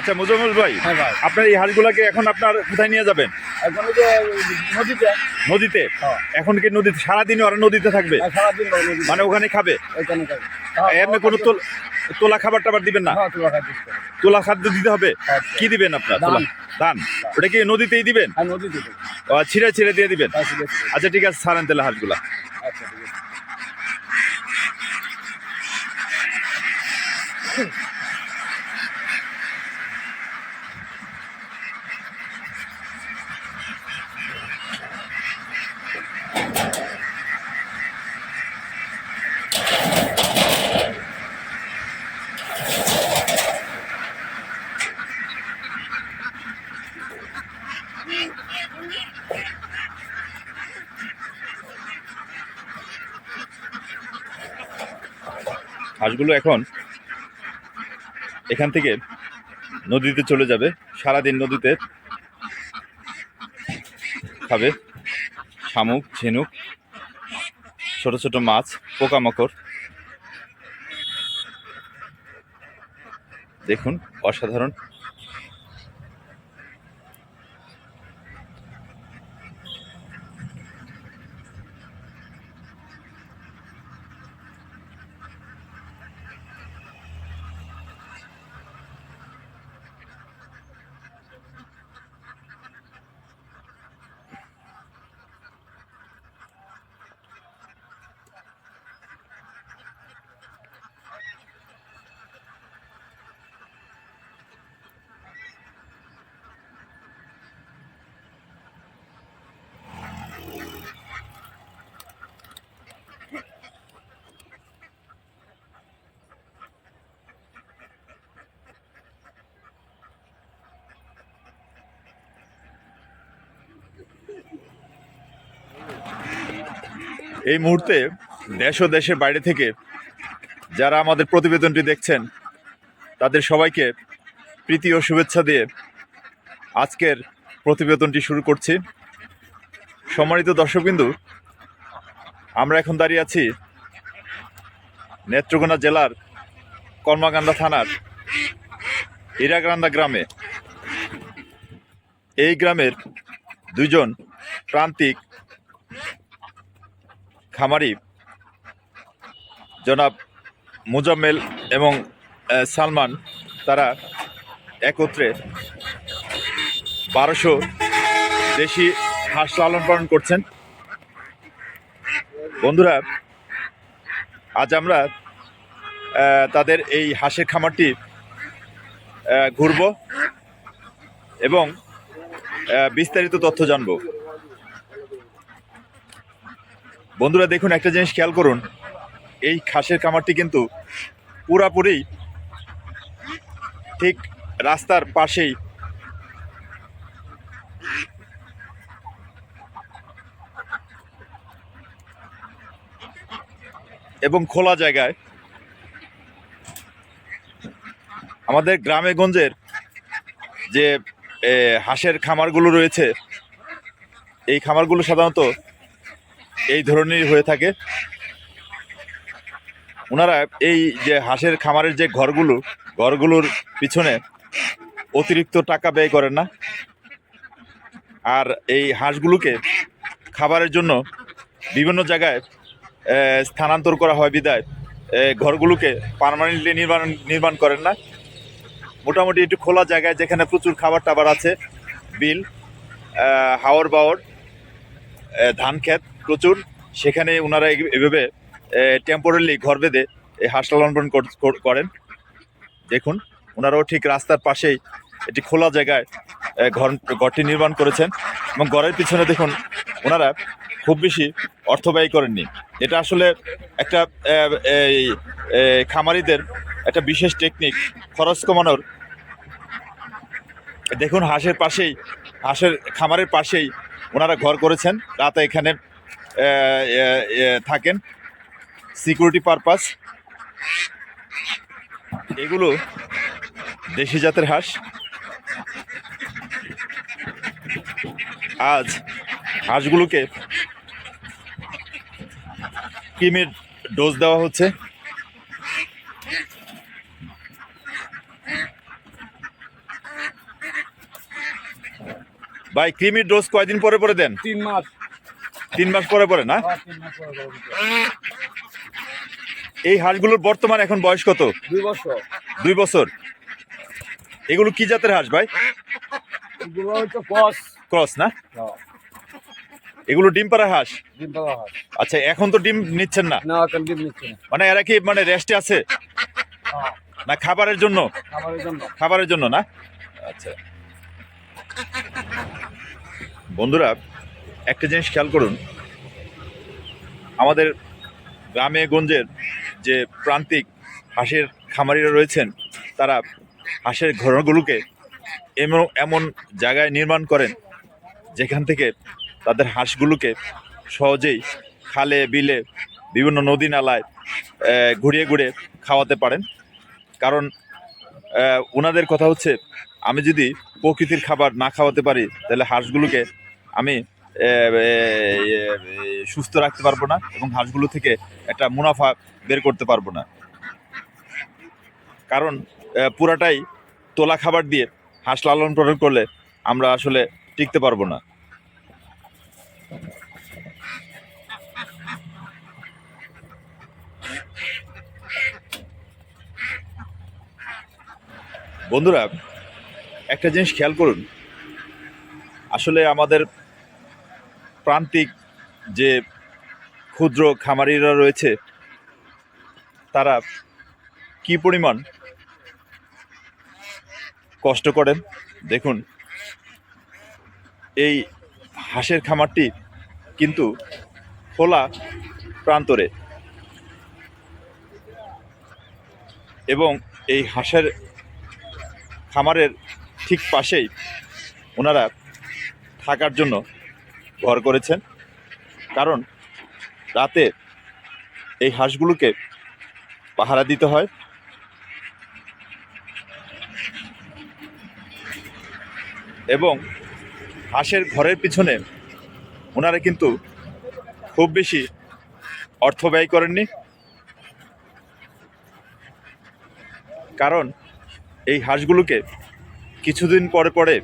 আচ্ছা মুজাম্মল ভাই হ্যাঁ আপনার এই হাঁসগুলাকে এখন আপনার কোথায় নিয়ে যাবেন? এখন নদীতে। নদীতে? হ্যাঁ। এখন কি নদীতে? সারাদিন ওরা নদীতে থাকবে? মানে ওখানে খাবে? এমনি কোনো তোল- তোলা খাবার টাবার দিবেন না? হ্যাঁ, তুলা খাদ্য দিতে হবে। তোলা হ্যাঁ। কি দিবেন আপনার? ধান। তোলা ধান। ওটা কি নদীতেই দিবেন। ছিঁড়ে ছিঁড়ে দিয়ে দিবেন? হ্যাঁ, আচ্ছা ঠিক আছে ছাড়েন তাহলে হাঁসগুলা আচ্ছা, ঠিক আছে। হাঁসগুলো এখন এখান থেকে নদীতে চলে যাবে। সারাদিন নদীতে খাবে শামুক, ঝিনুক, ছোট ছোট মাছ, পোকামাকড়। দেখুন, অসাধারণ। এই মুহূর্তে দেশ ও দেশের বাইরে থেকে যারা আমাদের প্রতিবেদনটি দেখছেন, তাদের সবাইকে প্রীতি ও শুভেচ্ছা দিয়ে আজকের প্রতিবেদনটি শুরু করছি। সম্মানিত দর্শকবিন্দু, আমরা এখন দাঁড়িয়ে আছি নেত্রকোনা জেলার কর্মাকান্দা থানার ইরাগ্রান্দা গ্রামে। এই গ্রামের দুজন প্রান্তিক খামারি জনাব মুজাম্মেল এবং সালমান, তারা একত্রে বারোশো দেশি হাঁস লালন পালন করছেন। বন্ধুরা, আজ আমরা তাদের এই হাঁসের খামারটি ঘুরব এবং বিস্তারিত তথ্য জানব। বন্ধুরা, দেখুন, একটা জিনিস খেয়াল করুন। এই খাসের খামারটি কিন্তু পুরাপুরি ঠিক রাস্তার পাশেই। এবং খোলা জায়গায়। আমাদের গ্রামে গঞ্জের যে হাঁসের খামারগুলো রয়েছে, এই খামারগুলো সাধারণত এই ধরনেরই হয়ে থাকে। ওনারা এই যে হাঁসের খামারের যে ঘরগুলো ঘরগুলোর পিছনে অতিরিক্ত টাকা ব্যয় করেন না। আর এই হাঁসগুলোকে খাবারের জন্য বিভিন্ন জায়গায় স্থানান্তর করা হয় বিদায়। ঘরগুলোকে পারমানেন্টলি নির্মাণ নির্মাণ করেন না। মোটামুটি একটু খোলা জায়গায় যেখানে প্রচুর খাবার টাবার আছে বিল বাওর আহ, ধান ক্ষেত প্রচুর। সেখানে ওনারা এভাবে টেম্পোরারি ঘর বেঁধে হাঁস লালন করেন। দেখুন ওনারাও ঠিক রাস্তার পাশেই একটি খোলা জায়গায় ঘর, ঘরটি নির্মাণ করেছেন এবং ঘরের পিছনে দেখুন ওনারা খুব বেশি অর্থ ব্যয় করেননি। এটা আসলে একটা এই খামারিদের একটা বিশেষ টেকনিক খরচ কমানোর। দেখুন, হাঁসের পাশেই, হাঁসের খামারের পাশেই ওনারা ঘর করেছেন, রাতে এখানে থাকেন। সিকিউরিটি পারপাস এগুলো দেশি জাতের হাঁস। আজ হাঁসগুলোকে ক্রিমের ডোজ দেওয়া হচ্ছে? ভাই কৃমির ডোজ কয়দিন পরে পরে দেন? তিন মাস। তিন মাস পরে পরে না? হ্যাঁ। এই হাঁসগুলোর বর্তমান এখন বয়স কত? দুই বছর। দুই বছর। এগুলো কি জাতের হাঁস ভাই? ক্রস না? হ্যাঁ, এগুলো ডিম পাড়া হাঁস? ডিম পাড়া হাঁস। আচ্ছা এখন তো ডিম নিচ্ছেন না? না এখন ডিম নিচ্ছে না। মানে এরা কি মানে রেস্টে আছে? হ্যাঁ, না খাবারের জন্য? খাবারের জন্য। খাবারের জন্য না? আচ্ছা। বন্ধুরা, একটা জিনিস খেয়াল করুন। আমাদের গ্রামে গঞ্জের যে প্রান্তিক হাঁসের খামারিরা রয়েছেন, তারা হাঁসের ঘরগুলোকে এমন এমন জায়গায় নির্মাণ করেন, যেখান থেকে তাদের হাঁসগুলোকে সহজেই খালে, বিলে, বিভিন্ন নদী নালায় ঘুরিয়ে ঘুরে খাওয়াতে পারেন। কারণ ওনাদের কথা হচ্ছে আমি যদি প্রকৃতির খাবার না খাওয়াতে পারি, তাহলে হাঁসগুলোকে আমি সুস্থ রাখতে পারব না এবং হাঁসগুলো থেকে একটা মুনাফা বের করতে পারব না। কারণ পুরাটাই তোলা খাবার দিয়ে হাঁস লালন পালন করলে আমরা আসলে টিকতে পারব না। বন্ধুরা একটা জিনিস খেয়াল করুন, আসলে আমাদের প্রান্তিক যে ক্ষুদ্র খামারিরা রয়েছে, তারা কি পরিমাণ কষ্ট করেন? দেখুন, এই হাঁসের খামারটি কিন্তু খোলা প্রান্তরে এবং এই হাঁসের খামারের ঠিক পাশেই ওনারা থাকার জন্য ঘর করেছেন। কারণ রাতে এই হাঁসগুলোকে পাহারা দিতে হয়। এবং হাঁসের ঘরের পিছনে ওনারা কিন্তু খুব বেশি অর্থ ব্যয় করেননি। কারণ এই হাঁসগুলোকে কিছুদিন পরে পরে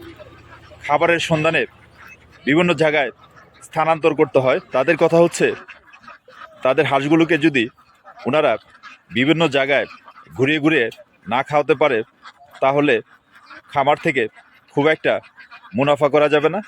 খাবারের সন্ধানে বিভিন্ন জায়গায় স্থানান্তর করতে হয়। তাদের কথা হচ্ছে, তাদের হাঁসগুলোকে যদি ওনারা বিভিন্ন জায়গায় ঘুরিয়ে ঘুরিয়ে না খাওয়াতে পারে, তাহলে খামার থেকে খুব একটা মুনাফা করা যাবে না।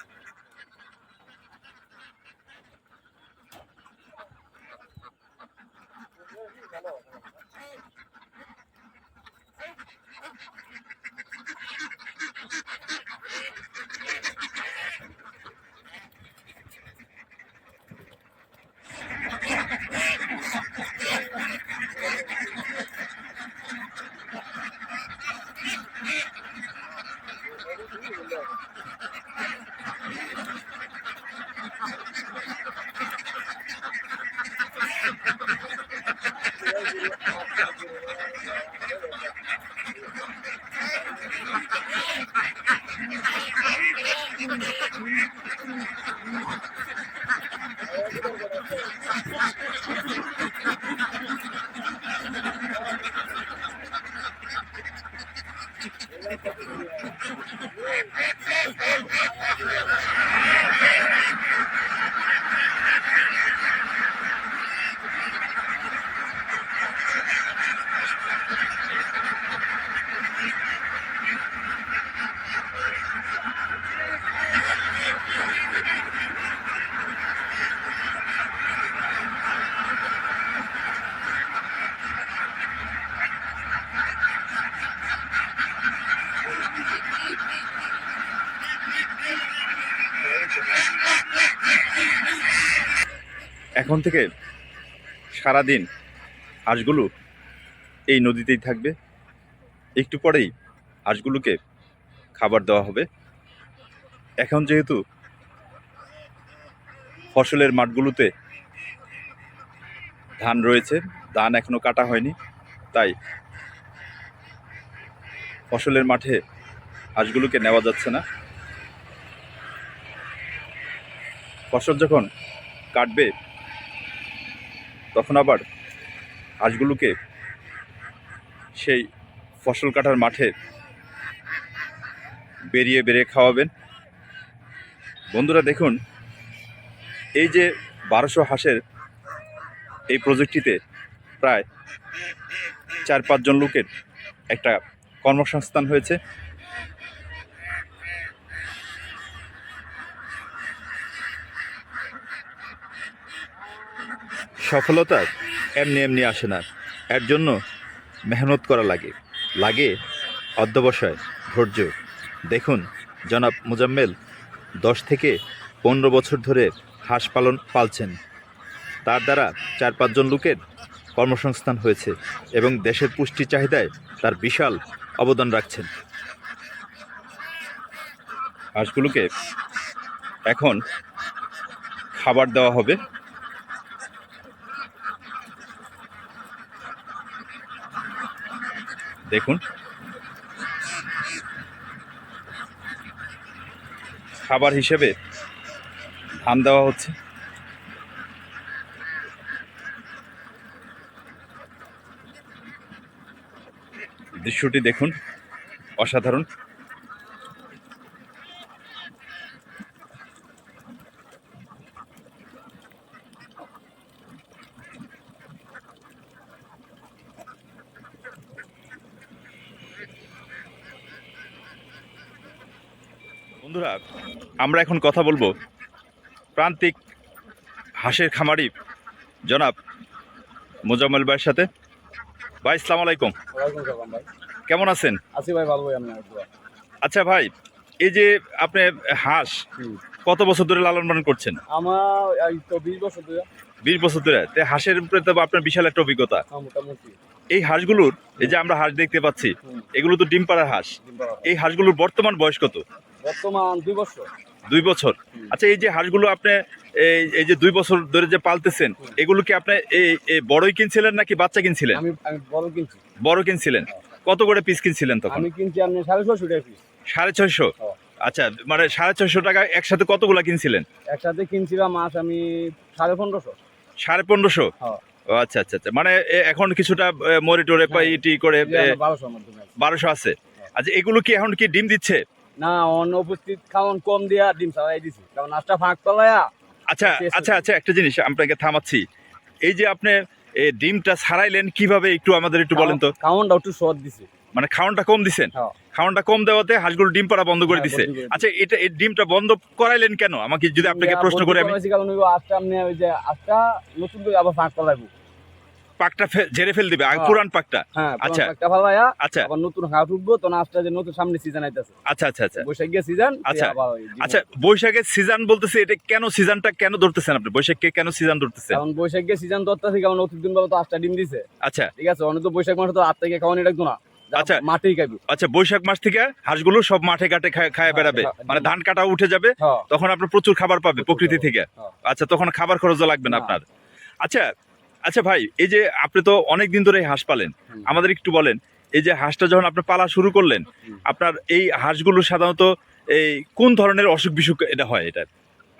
এখন থেকে সারাদিন হাঁসগুলো এই নদীতেই থাকবে। একটু পরেই হাঁসগুলোকে খাবার দেওয়া হবে। এখন যেহেতু ফসলের মাঠগুলোতে ধান রয়েছে, ধান এখনও কাটা হয়নি, তাই ফসলের মাঠে হাঁসগুলোকে নেওয়া যাচ্ছে না। ফসল যখন কাটবে, তখন আবার হাঁসগুলোকে সেই ফসল কাটার মাঠে বেরিয়ে বেরিয়ে খাওয়াবেন। বন্ধুরা দেখুন, এই যে বারোশো হাঁসের এই প্রজেক্টটিতে প্রায় চার পাঁচজন লোকের একটা কর্মসংস্থান হয়েছে। সফলতা এমনি এমনি আসে না। এর জন্য মেহনত করা লাগে। লাগে অধ্যবসায়, ধৈর্য। দেখুন, জনাব মুজাম্মেল, দশ থেকে পনেরো বছর ধরে হাঁস পালন পালছেন। তার দ্বারা চার পাঁচজন লোকের কর্মসংস্থান হয়েছে এবং দেশের পুষ্টি চাহিদায় তার বিশাল অবদান রাখছেন। হাঁসগুলোকে এখন খাবার দেওয়া হবে। দেখুন। খাবার হিসেবে ধান দেওয়া হচ্ছে। দৃশ্যটি দেখুন অসাধারণ বন্ধুরা আমরা এখন কথা বলব প্রান্তিক হাঁসের খামারি জনাব মোজাম্মেল ভাইয়ের সাথে। ভাই ইসলাম আলাইকুম। ভাই। কেমন আছেন? আছি ভাই ভালো আচ্ছা ভাই এই যে আপনি হাঁস কত বছর ধরে লালন পালন করছেন? আমার তো বিশ বছর ধরে। বিশ বছর ধরে। হাঁসের উপরে তো আপনার বিশাল একটা অভিজ্ঞতা। হ্যাঁ, এই হাঁসগুলোর এই যে আমরা হাঁস দেখতে পাচ্ছি এগুলো তো ডিম পাড়ার হাঁস। এই হাঁসগুলোর বর্তমান বয়স কত? বর্তমান দুই বছর। দুই বছর। আচ্ছা এই যে হাঁসগুলো আপনি এই এই যে দুই বছর ধরে যে পালতেছেন এগুলো কি আপনি এই বড়ই কিনছিলেন নাকি বাচ্চা কিনছিলেন? বড় কিনছি। বড় কিনছিলেন। কত করে পিস কিনছিলেন তখন? আমি কিনছি আপনি সাড়ে ছশো টাকা piece। সাড়ে ছয়শো? হ্যাঁ। আচ্ছা মানে সাড়ে ছয়শো টাকা একসাথে কতগুলা কিনছিলেন? একসাথে কিনছিলাম মাছ আমি সাড়ে পনেরোশো। সাড়ে পনেরোশো? হ্যাঁ। আচ্ছা আচ্ছা আচ্ছা। মানে এখন কিছুটা মরিটোরে মরে টরে বা হ্যাঁ। ইটি করে। বারোশো আছে। আচ্ছা এগুলো কি এখন কি ডিম দিচ্ছে? না অন্য উপস্থিত খাওয়ান কম দিয়া ডিম সারাই দিছি। কারণ নাচটা ফাঁক পালায়া আচ্ছা আচ্ছা আচ্ছা একটা জিনিস আপনাকে থামাচ্ছি। এই যে আপনি এ, ডিমটা ছাড়াইলেন কীভাবে একটু আমাদের একটু বলেন তো? খাওয়ানটা একটু সদ দিছি। মানে খাওয়ানটা কম দিছেন? হ্যাঁ। খাওয়ানটা কম দেওয়াতে হাঁসগুলো ডিম পাড়া বন্ধ করে হ্যাঁ, দিছে। বন্ধ করে দিছে। আচ্ছা এটা এই ডিমটা বন্ধ করাইলেন কেন? আমাকে যদি আপনাকে প্রশ্ন করে আমি। আজটা আপনি ওই যে আজটা নতুন করে আবার ফাঁক পালাইবো। পাকটা ঝেড়ে ফেল দিবে হ্যাঁ। পুরান পাকটা? হ্যাঁ আচ্ছা। একটা ফালাইয়া আচ্ছা। আবার নতুন হাট উঠবো তো আজটা যে নতুন সামনে সিজন আইতাছে। আচ্ছা আচ্ছা আচ্ছা। বৈশাখ গিয়ে সিজন আচ্ছা। আচ্ছা বৈশাখের সিজন বলতেছে এটা কেন সিজনটা কেন ধরতেছেন আপনি? বৈশাখকে কেন সিজন ধরতেছেন? কারণ বৈশাখ গিয়ে সিজন অত্যাধিক কারণ অতিদিন বেলা তো আটটা ডিম দিছে। আচ্ছা। ঠিক আছে অনেক তো বৈশাখ মাসে তো আট থেকে খাওয়ানি রাখতো না। আচ্ছা। মাঠেই খাইবো। আচ্ছা বৈশাখ মাস থেকে হাঁসগুলো সব মাঠে ঘাটে খায় খায় বেড়াবে। হ্যাঁ, মানে ধান কাটা উঠে যাবে হ্যাঁ। তখন আপনার প্রচুর খাবার পাবে প্রকৃতি থেকে। হ্যাঁ। আচ্ছা তখন খাবার খরচও লাগবে না। আপনার। আচ্ছা আচ্ছা ভাই এই যে আপনি তো অনেক দিন ধরে হাঁস পালেন। আমাদের একটু বলেন এই যে হাঁসটা যখন আপনি পালা শুরু করলেন আপনার এই হাঁসগুলো সাধারণত এই কোন ধরনের অসুখ বিসুখ এটা হয় এটা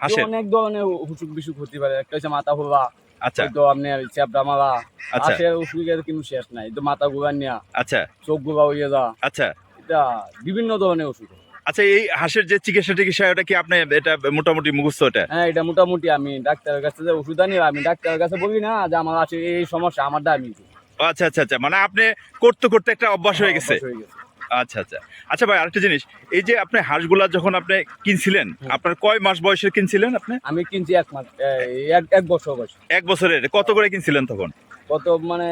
হাঁসের? অনেক ধরনের অসুখ বিসুখ হতে পারে। একটা হচ্ছে মাথা ঘোরা আচ্ছা। তো আপনার চ্যাপটা মারা আচ্ছা। হাঁসের অসুখের কিন্তু শেষ নাই। তো মাথা ঘোরা নিয়া আচ্ছা। চোখ ঘোরা হইয়া যা আচ্ছা। এটা বিভিন্ন ধরনের ওষুধ আচ্ছা এই হাঁসের যে চিকিৎসা টিকিৎসা ওটা কি আপনি এটা মোটামুটি মুখস্থ এটা? হ্যাঁ এটা মোটামুটি আমি ডাক্তারের কাছে যে ওষুধ আনি আমি ডাক্তারের কাছে বলি না যে আমার আছে এই সমস্যা আমারটা আমি ও, আচ্ছা আচ্ছা আচ্ছা মানে আপনি করতে করতে একটা অভ্যাস হয়ে গেছে। হয়ে গেছে। আচ্ছা আচ্ছা আচ্ছা ভাই আরেকটা জিনিস এই যে আপনি হাঁসগুলা যখন আপনি কিনছিলেন আপনার কয় মাস বয়সে কিনছিলেন আপনি? আমি কিনছি এক মাস এক বছর বয়স। এক বছরের কত করে কিনছিলেন তখন? কত মানে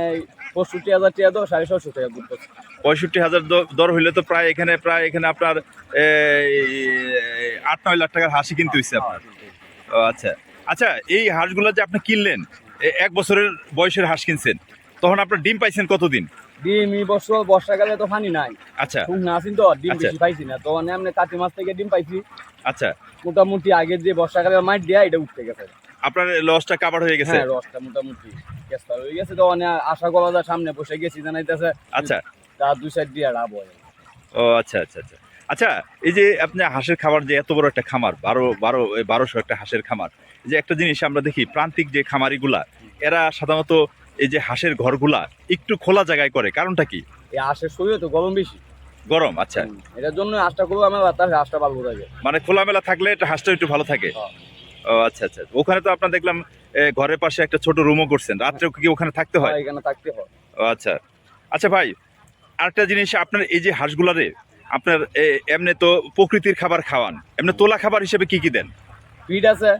পঁয়ষট্টি হাজার টাকা তো সাড়ে ছশো টাকা দুধ। পঁয়ষট্টি হাজার দর হইলে তো প্রায় এখানে প্রায় এখানে আপনার আট নয় লাখ টাকার হাঁসি কিনতে হচ্ছে আপনার। আচ্ছা। আচ্ছা এই হাঁসগুলা যে আপনি কিনলেন এক বছরের বয়সের হাঁস কিনছেন তখন আপনার ডিম পাইছেন কতদিন? ডিম এই বছর বর্ষাকালে তো পানি নাই। আচ্ছা। শুক না আসিন তো ডিম আচ্ছা। বেশি পাইছি না। তো মানে আমরা কাতি মাস থেকে ডিম পাইছি। আচ্ছা। মোটামুটি আগের যে বর্ষাকালে মাঠ দেয়া এটা উঠতে গেছে। আপনার লসটা কাভার হয়ে গেছে? হ্যাঁ রসটা মোটামুটি কেসটা হয়ে গেছে তো মানে আশা করা যায় সামনে বসে গেছি জানাইতেছে আচ্ছা। তার দুই সাইড দিয়ে রাব হয় ও আচ্ছা আচ্ছা আচ্ছা। আচ্ছা এই যে আপনি হাঁসের খামার যে এত বড় একটা খামার বারো বারো বারোশো একটা হাঁসের খামার এই যে একটা জিনিস আমরা দেখি প্রান্তিক যে খামারিগুলা এরা সাধারণত এই যে হাঁসের ঘরগুলা একটু খোলা জায়গায় করে কারণটা কি? এই আশের শরীরে তো গরম বেশি। গরম আচ্ছা। এটার জন্য হাঁসটা করব আমার হাঁসটা ভালো থাকে। মানে খোলামেলা থাকলে এটা হাঁসটা একটু ভালো থাকে। হ্যাঁ। ও আচ্ছা আচ্ছা। ওখানে তো আপনার দেখলাম ঘরের পাশে একটা ছোট রুমও করছেন। রাত্রেও কি ওখানে থাকতে হয়? এখানে থাকতে হয়। ও আচ্ছা। আচ্ছা ভাই আরেকটা জিনিস আপনার এই যে হাঁসগুলারে আপনার এমনি তো প্রকৃতির খাবার খাওয়ান। এমনি তোলা খাবার হিসেবে কি কি দেন? ফিট আছে।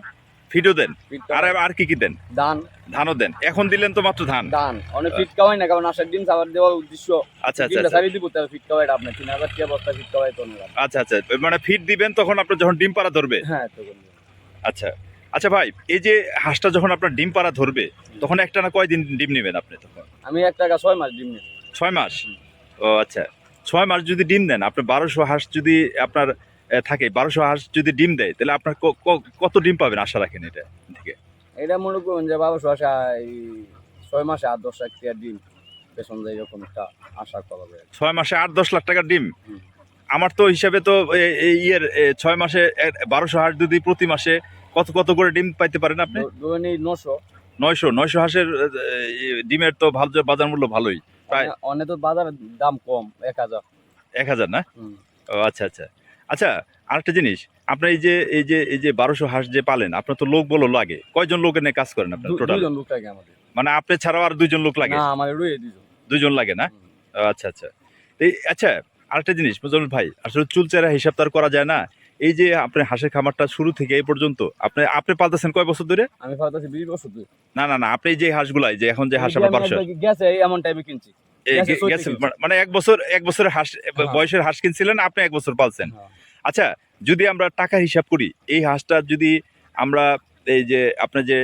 ফিডও দেন? ফিট আর আর কি কি দেন? ধান। ধানও দেন। এখন দিলেন তো মাত্র ধান? ধান। অনেক ফিট খাওয়াই না কারণ আসার দিন খাবার দেওয়ার উদ্দেশ্য আচ্ছা আচ্ছা ডিমটা আচ্ছা। সারি দিব তাহলে ফিট খাওয়াই তিন হাজার বস্তা ফিট খাওয়াই তো আচ্ছা আচ্ছা। মানে ফিড দিবেন তখন আপনার যখন ডিম পাড়া ধরবে? হ্যাঁ তো করব। আচ্ছা। আচ্ছা ভাই এই যে হাঁসটা যখন আপনার ডিম পাড়া ধরবে তখন একটা না কয়দিন ডিম নেবেন আপনি তখন? আমি এক টাকা ছয় মাস ডিম নিই ছয় মাস? ও আচ্ছা। ছয় মাস যদি ডিম দেন আপনার বারোশো হাঁস যদি আপনার থাকে বারোশো হাঁস যদি ডিম দেয় তাহলে আপনার কত ডিম পাবেন আশা রাখেন এটা থেকে? এটা মনে করুন যে বারোশো এই ছয় মাসে আট দশ লাখ টাকা ডিম। পেছন যায় এরকম একটা আশা করা যায়। ছয় মাসে আট দশ লাখ টাকার ডিম? আমার তো হিসাবে তো ইয়ের ছয় মাসে বারোশো হাঁস যদি প্রতি মাসে কত কত করে ডিম পাইতে পারেন আপনি? নশো নয়শো। নয়শো হাঁসের ডিমের তো ভালো বাজার মূল্য ভালোই প্রায়। অনে- অনে তো বাজারের দাম কম এক হাজার। এক হাজার না? ও আচ্ছা আচ্ছা। আচ্ছা আরেকটা জিনিস আপনার এই যে এই যে এই যে বারোশো হাঁস যে পালেন আপনার তো লোক বলো লাগে। কয়জন লোকের নিয়ে কাজ করেন আপনার টোটাল লোক থাকে আমাদের। মানে আপনি ছাড়াও আর দুইজন লোক লাগে? না আমার রয়ে দুইজন। দুইজন লাগে না? আচ্ছা আচ্ছা। এই আচ্ছা আরেকটা জিনিস মুজামিল ভাই আসলে চুলচেরা হিসাব তো আর করা যায় না। এই যে আপনি হাঁসের খামারটা শুরু থেকে এই পর্যন্ত আপনি আপনি পালতেছেন কয় বছর ধরে আমি ফালতাছি বিশ বছর ধরে না না না আপনি এই যে হাঁসগুলাই যে এখন যে হাঁস আমরা বারোশো গেছে এই এমন টাইপে কিনছি। মানে- এক বছর এক বছরের হাঁস হ্যাঁ। বয়সের হাঁস কিনছিলেন আপনি এক বছর পালছেন হ্যাঁ। আচ্ছা যদি আমরা টাকা হিসাব করি এই হাঁসটা যদি আমরা এই যে আপনার যে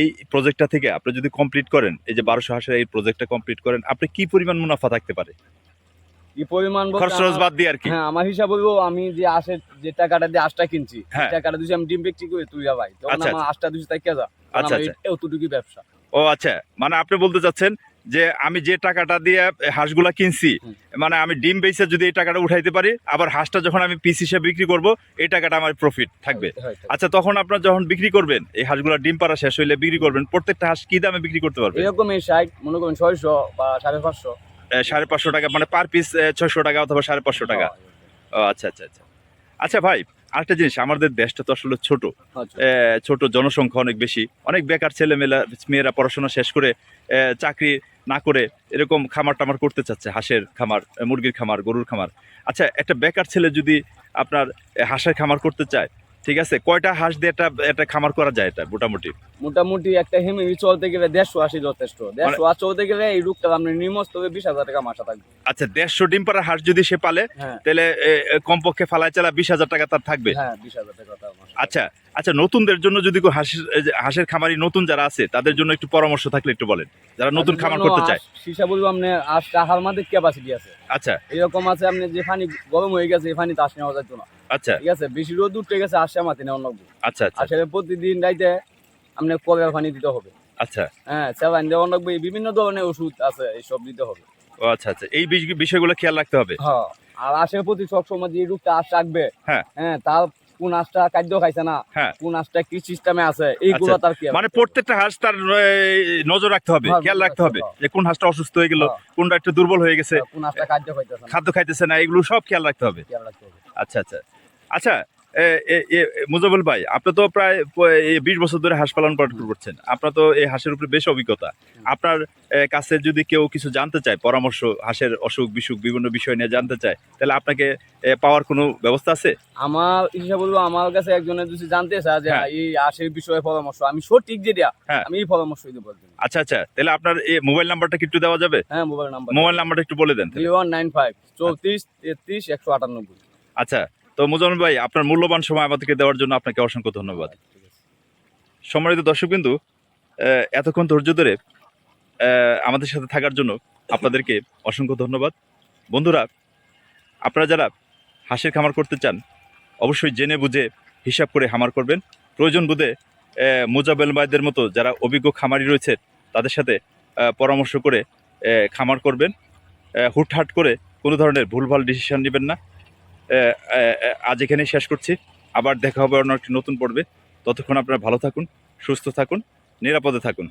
এই প্রজেক্টটা থেকে আপনি যদি কমপ্লিট করেন এই যে বারোশো হাঁসের এই প্রজেক্টটা কমপ্লিট করেন আপনি কি পরিমাণ মুনাফা থাকতে পারে কি পরিমাণ খরচ আমার- বাদ দিয়ে আর কি। হ্যাঁ আমার হিসাব আমি যে আসে যে টাকাটা দিয়ে আশটা কিনছি হ্যাঁ। এই টাকাটা আমি ডিম বিক্রি করে তুই যা ভাই। তখন আচ্ছা, আমার আশটা যা। আচ্ছা, আচ্ছা। এতটুকু ব্যবসা। ও আচ্ছা। মানে আপনি বলতে চাচ্ছেন যে আমি যে টাকাটা দিয়ে হাঁসগুলা কিনছি মানে আমি ডিম বেচে যদি এই টাকাটা উঠাইতে পারি আবার হাঁসটা যখন আমি পিস হিসেবে বিক্রি করব এই টাকাটা আমার প্রফিট থাকবে। আচ্ছা তখন আপনার যখন বিক্রি করবেন এই হাঁসগুলা ডিম পাড়া শেষ হইলে বিক্রি করবেন প্রত্যেকটা হাঁস কি দামে বিক্রি করতে পারবেন? এরকম এই মনে করেন ছয়শো বা সাড়ে পাঁচশো। সাড়ে পাঁচশো টাকা মানে পার পিস ছয়শো টাকা অথবা সাড়ে পাঁচশো টাকা। ও আচ্ছা আচ্ছা আচ্ছা। আচ্ছা ভাই আরেকটা জিনিস আমাদের দেশটা তো আসলে ছোট। আচ্ছা। ছোট জনসংখ্যা অনেক বেশি। অনেক বেকার ছেলে মেয়েরা মেয়েরা পড়াশোনা শেষ করে চাকরি না করে এরকম খামার টামার করতে চাচ্ছে হাঁসের খামার মুরগির খামার গরুর খামার। আচ্ছা একটা বেকার ছেলে যদি আপনার হাঁসের খামার করতে চায় ঠিক আছে? কয়টা হাঁস দিয়ে একটা একটা খামার করা যায় এটা মোটামুটি? মোটামুটি একটা হেমি চলতে গেলে দেড়শো আশি যথেষ্ট। মানে দেড়শো আশ চলতে গেলে এই রোগটা আপনি নিমস্ত হবে বিশ হাজার টাকা মাসা থাকবে। আচ্ছা দেড়শো ডিম পারা হাঁস যদি সে পালে হ্যাঁ। তাহলে কমপক্ষে ফালাই চালা বিশ হাজার টাকা তার থাকবে? হ্যাঁ বিশ হাজার টাকা। আচ্ছা আচ্ছা নতুনদের জন্য যদি কেউ হাঁসের হাঁসের খামারি নতুন যারা আছে তাদের জন্য একটু পরামর্শ থাকলে একটু বলেন। যারা নতুন খামার করতে চায়। সীসা বলব আপনি আজটা হার মাদের ক্যাপাসিটি আছে। আচ্ছা। এরকম আছে আপনি যে পানি গরম হয়ে গেছে এই পানি তাস নেওয়া যাইতো না। আচ্ছা। ঠিক আছে বেশি রোদ উঠে গেছে আসে মাতি নেওয়া লাগবে। আচ্ছা আচ্ছা। আসলে প্রতিদিন রাইতে আপনি কলের পানি দিতে হবে। আচ্ছা। হ্যাঁ স্যালাইন দেওয়া লাগবে বিভিন্ন ধরনের ওষুধ আছে এইসব দিতে হবে। ও আচ্ছা আচ্ছা। এই বিষ- বিষয়গুলো খেয়াল রাখতে হবে। হ্যাঁ আর আশের প্রতি সবসময় যে রূপটা আশ রাখবে হ্যাঁ। হ্যাঁ তার কোন হাঁসটা খাদ্য খাইছে না হ্যাঁ। কোন আশটা কি সিস্টেমে আছে এইগুলো আচ্ছা, তার কি মানে প্রত্যেকটা হাঁস তার নজর রাখতে হবে হ্যাঁ, খেয়াল রাখতে হবে যে কোন হাঁসটা অসুস্থ হয়ে গেল হ্যাঁ। কোনটা একটু দুর্বল হয়ে গেছে কোন হাঁসটা খাদ্য খাইতেছে না। খাদ্য খাইতেছে না এগুলো সব খেয়াল রাখতে হবে। আচ্ছা আচ্ছা। আচ্ছা মুজাবুল ভাই আপনি তো প্রায় বিশ বছর ধরে হাঁস পালন করছেন। আপনার তো এই হাঁসের উপরে বেশ অভিজ্ঞতা। আপনার কাছে যদি কেউ কিছু জানতে চায় পরামর্শ হাঁসের অসুখ বিসুখ বিভিন্ন বিষয় নিয়ে জানতে চায় তাহলে আপনাকে পাওয়ার কোনো ব্যবস্থা আছে? আমার হিসাব বলব আমার কাছে একজনের যদি জানতে চায় যে হ্যাঁ। এই আশের বিষয়ে পরামর্শ আমি সঠিক যেটা হ্যাঁ। আমি এই পরামর্শ দিতে পারব আচ্ছা আচ্ছা তাহলে আপনার এই মোবাইল নাম্বারটা কি একটু দেওয়া যাবে? হ্যাঁ মোবাইল নাম্বার মোবাইল নাম্বারটা একটু বলে দেন। থ্রি ওয়ান নাইন ফাইভ চৌত্রিশ তেত্রিশ একশো আটানব্বই। আচ্ছা তো মুজামিল ভাই আপনার মূল্যবান সময় আমাদেরকে দেওয়ার জন্য আপনাকে অসংখ্য ধন্যবাদ। সম্মানিত দর্শক বিন্দু এতক্ষণ ধৈর্য ধরে আমাদের সাথে থাকার জন্য আপনাদেরকে অসংখ্য ধন্যবাদ। বন্ধুরা আপনারা যারা হাঁসের খামার করতে চান অবশ্যই জেনে বুঝে হিসাব করে খামার করবেন। প্রয়োজন আহ, মুজাবেল ভাইদের মতো যারা অভিজ্ঞ খামারি রয়েছে তাদের সাথে পরামর্শ করে খামার করবেন। হুটহাট করে কোনো ধরনের ভুলভাল ডিসিশন নেবেন না। আজ এখানে শেষ করছি। আবার দেখা হবে অন্য একটি নতুন পর্বে। ততক্ষণ আপনারা ভালো থাকুন, সুস্থ থাকুন, নিরাপদে থাকুন।